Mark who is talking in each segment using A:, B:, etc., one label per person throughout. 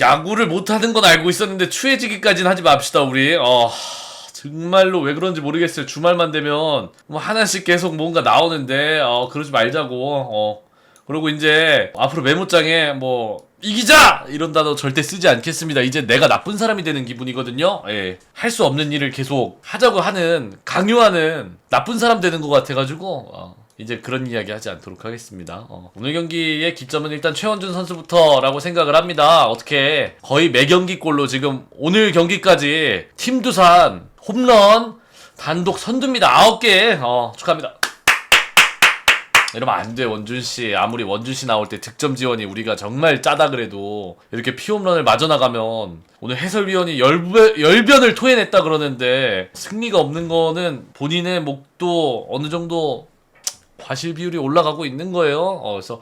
A: 야구를 못하는 건 알고 있었는데 추해지기까지는 하지 맙시다 우리. 어 정말로 왜 그런지 모르겠어요. 주말만 되면 뭐 하나씩 계속 뭔가 나오는데 어 그러지 말자고. 어 그리고 이제 앞으로 메모장에 뭐 이기자 이런 단어 절대 쓰지 않겠습니다. 이제 내가 나쁜 사람이 되는 기분이거든요. 예. 할 수 없는 일을 계속 하자고 하는 강요하는 나쁜 사람 되는 것 같아가지고 어, 이제 그런 이야기 하지 않도록 하겠습니다. 어, 오늘 경기의 기점은 일단 최원준 선수부터라고 생각을 합니다. 어떻게 거의 매 경기골로 지금 오늘 경기까지 팀 두산 홈런 단독 선두입니다. 9개 어, 축하합니다. 이러면 안 돼, 원준씨. 아무리 원준씨 나올 때 득점 지원이 우리가 정말 짜다 그래도 이렇게 피홈런을 맞아 나가면 오늘 해설위원이 열변, 열변을 토해냈다 그러는데 승리가 없는 거는 본인의 목도 어느 정도 과실 비율이 올라가고 있는 거예요. 어, 그래서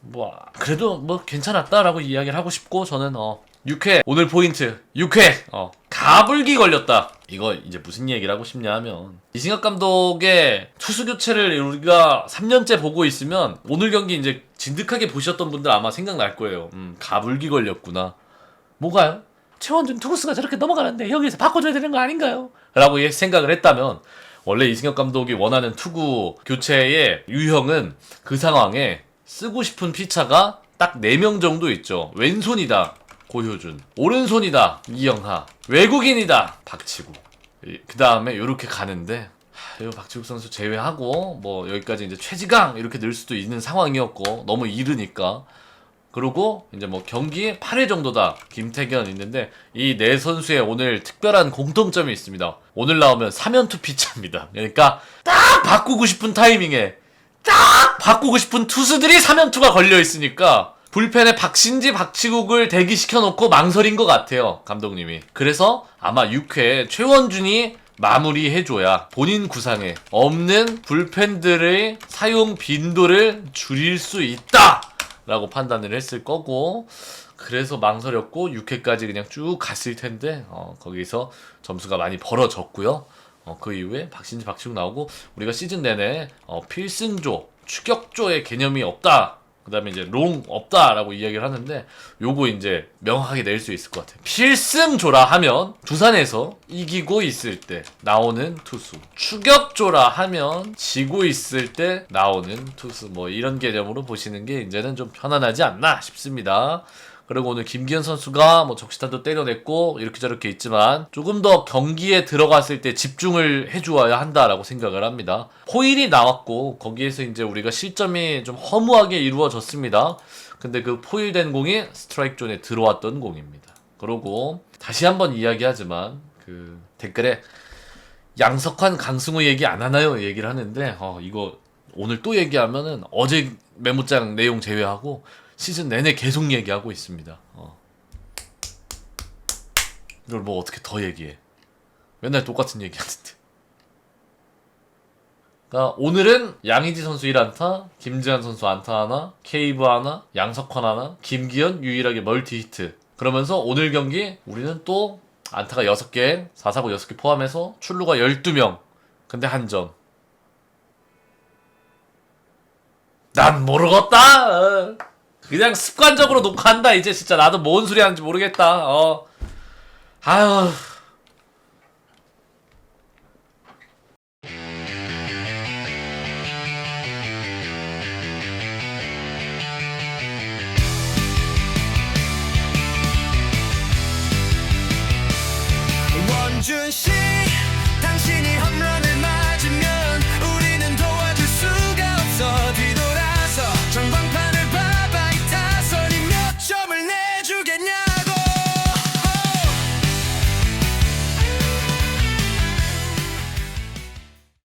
A: 뭐 그래도 뭐 괜찮았다라고 이야기를 하고 싶고 저는 어 6회 오늘 포인트 6회 어 가불기 걸렸다 이거 이제 무슨 얘기를 하고 싶냐 하면 이승엽 감독의 투수 교체를 우리가 3년째 보고 있으면 오늘 경기 이제 진득하게 보셨던 분들 아마 생각날 거예요 음 가불기 걸렸구나 뭐가요? 최원준 투구수가 저렇게 넘어가는데 여기서 바꿔줘야 되는 거 아닌가요? 라고 예- 생각을 했다면 원래 이승엽 감독이 원하는 투구 교체의 유형은 그 상황에 쓰고 싶은 피차가 딱 4명 정도 있죠. 왼손이다. 고효준. 오른손이다. 이영하. 외국인이다. 박치구. 그 다음에 이렇게 가는데 하, 이 박지국 선수 제외하고 뭐 여기까지 이제 최지강 이렇게 늘 수도 있는 상황이었고 너무 이르니까 그리고 이제 뭐 경기 8회 정도다 김태견 있는데 이 네 선수의 오늘 특별한 공통점이 있습니다. 오늘 나오면 3연투 피차입니다. 그러니까 딱 바꾸고 싶은 타이밍에 딱 바꾸고 싶은 투수들이 3연투가 걸려 있으니까 불펜에 박신지 박치국을 대기시켜 놓고 망설인 것 같아요 감독님이 그래서 아마 6회 최원준이 마무리해줘야 본인 구상에 없는 불펜들의 사용 빈도를 줄일 수 있다 라고 판단을 했을 거고 그래서 망설였고 6회까지 그냥 쭉 갔을 텐데 어, 거기서 점수가 많이 벌어졌고요. 어, 그 이후에 박신지 박치국 나오고 우리가 시즌 내내 어, 필승조 추격조의 개념이 없다 그 다음에 이제 롱 없다라고 이야기를 하는데 요거 이제 명확하게 낼 수 있을 것 같아요. 필승조라 하면 두산에서 이기고 있을 때 나오는 투수 추격조라 하면 지고 있을 때 나오는 투수 뭐 이런 개념으로 보시는 게 이제는 좀 편안하지 않나 싶습니다 그리고 오늘 김기현 선수가 뭐 적시타도 때려냈고 이렇게 저렇게 있지만 조금 더 경기에 들어갔을 때 집중을 해주어야 한다라고 생각을 합니다. 포일이 나왔고 거기에서 이제 우리가 실점이 좀 허무하게 이루어졌습니다. 근데 그 포일된 공이 스트라이크 존에 들어왔던 공입니다. 그리고 다시 한번 이야기하지만 그 댓글에 양석환 강승호 얘기 안 하나요? 얘기를 하는데 어 이거 오늘 또 얘기하면은 어제 메모장 내용 제외하고 시즌 내내 계속 얘기하고 있습니다. 어. 이걸 뭐 어떻게 더 얘기해? 맨날 똑같은 얘기하는데. 그러니까 오늘은 양희지 선수 1안타, 김지한 선수 안타 하나, 케이브 하나, 양석환 하나, 김기현 유일하게 멀티 히트. 그러면서 오늘 경기 우리는 또 안타가 6개, 4사고 6개 포함해서 출루가 12명. 근데 한 점. 난 모르겠다. 어. 그냥 습관적으로 녹화한다 이제 진짜 나도 뭔 소리 하는지 모르겠다. 어. 아유.